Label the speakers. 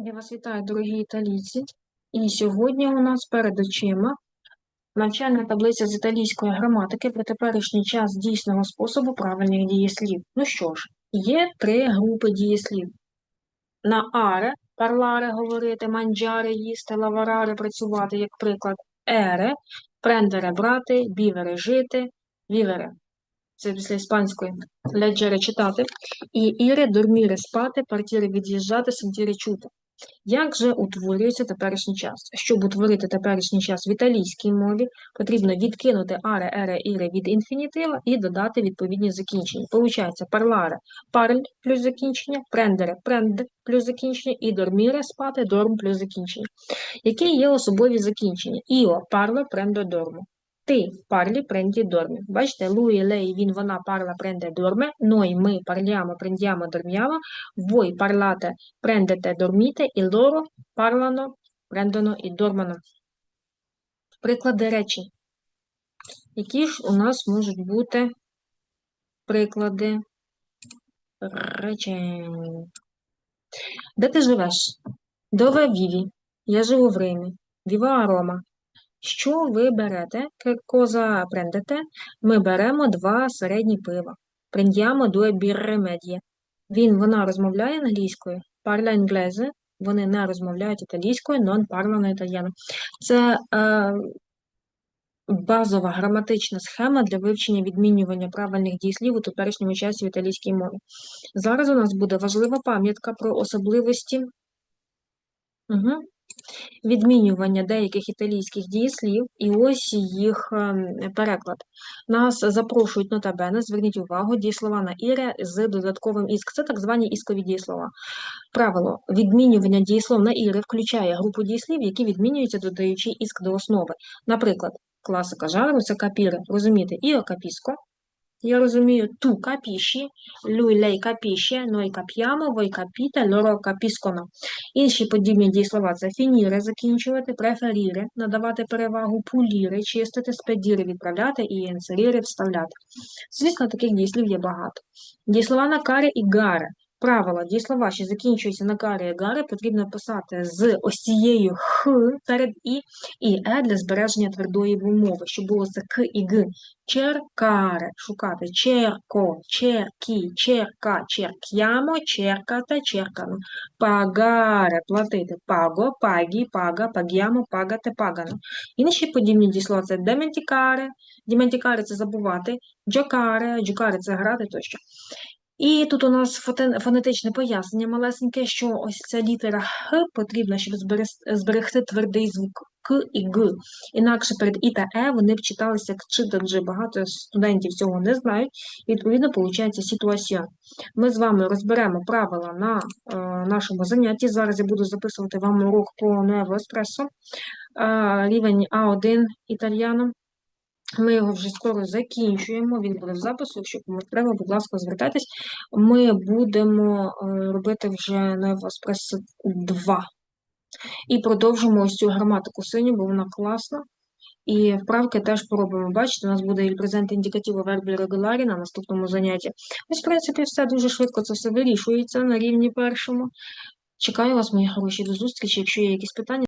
Speaker 1: Я вас вітаю, дорогі італійці. І сьогодні у нас перед очима навчальна таблиця з італійської граматики про теперішній час дійсного способу правильних дієслів. Ну що ж, є три групи дієслів. На аре парларе говорити, манджаре їсти, лавараре працювати, як приклад, ере, прендере брати, бівере жити, вівере. Це після іспанської леджере читати. І іре дорміре спати, партіре від'їжджати, сентіре чути. Як же утворюється теперішній час? Щоб утворити теперішній час в італійській мові, потрібно відкинути аре, ере, іре від інфінітива і додати відповідні закінчення. Получається парларе парль плюс закінчення, прендере пренд плюс закінчення і дорміре спати дорм плюс закінчення. Які є особові закінчення? Іо парло прендо дормо. Ти парлі пренді дормі. Бачите, луї, лей, він, вона парла пренде дорме, ной, ми parliamo, prendiamo, dormiamo, voi parlate, prendete, dormite, і loro parlano, prendono і dormono. Приклади речень. Які ж у нас можуть бути приклади речень? Де ти живеш? Дове віві. Я живу в Римі. Віва Рома. Що ви берете? Che cosa? Ми беремо два середні пива. Prendiamo due birre. Він, вона розмовляє англійською. Parla inglese. Вони не розмовляють італійською, non parlano italiano. Це е, базова граматична схема для вивчення відмінювання правильних дієслів у теперішньому часі в італійській мові. Зараз у нас буде важлива пам'ятка про особливості. Угу відмінювання деяких італійських дієслів, і ось їх ем, переклад. Нас запрошують нотабене, зверніть увагу, дієслова на іре з додатковим іск. Це так звані іскові дієслова. Правило відмінювання дієслов на іре включає групу дієслів, які відмінюються, додаючи іск до основи. Наприклад, класика жару це капіре, розумієте, іо капіско. Я розумію, ту капіші, люй лей capisce, ной кап'ямо, вой капіте, лоро капісконо. Інші подібні дієслова це фініре закінчувати, преферіре, надавати перевагу, пуліре, чистити, спедіре, відправляти і інсеріре вставляти. Звісно, таких дієслів є багато. Дієслова на каре і гаре. Правило, дієслова, що закінчуються на каре і гаре, потрібно писати з ось цією х перед і і е для збереження твердої вимови, щоб було це к і г. Черкаре, шукати. Черко, черкі, черка, черк'ямо, черката, черкано. Пагаре, платити, паго, пагі, пага, паг'ямо, пагате, пагано. Інші подібні дієслова це дементікаре, дементікаре – це забувати, джокаре, джокаре – це грати тощо. І тут у нас фонетичне пояснення малесеньке, що ось ця літера Х потрібна, щоб зберегти твердий звук К і Г. Інакше перед І та Е вони б читалися як Ч та Дж. Багато студентів цього не знають, і відповідно виходить ситуація. Ми з вами розберемо правила на е, нашому занятті. Зараз я буду записувати вам урок по Nuevo Espresso, е, рівень А1 італьяно. Ми його вже скоро закінчуємо, він буде в запису. Якщо комусь треба, будь ласка, звертайтесь. Ми будемо е, робити вже на Еспресо 2. І продовжимо ось цю граматику синю, бо вона класна. І вправки теж поробимо. Бачите, у нас буде і презент індикативу вербі регуларі на наступному занятті. Ось, в принципі, все дуже швидко це все вирішується на рівні першому. Чекаю вас, мої хороші, до зустрічі. Якщо є якісь питання,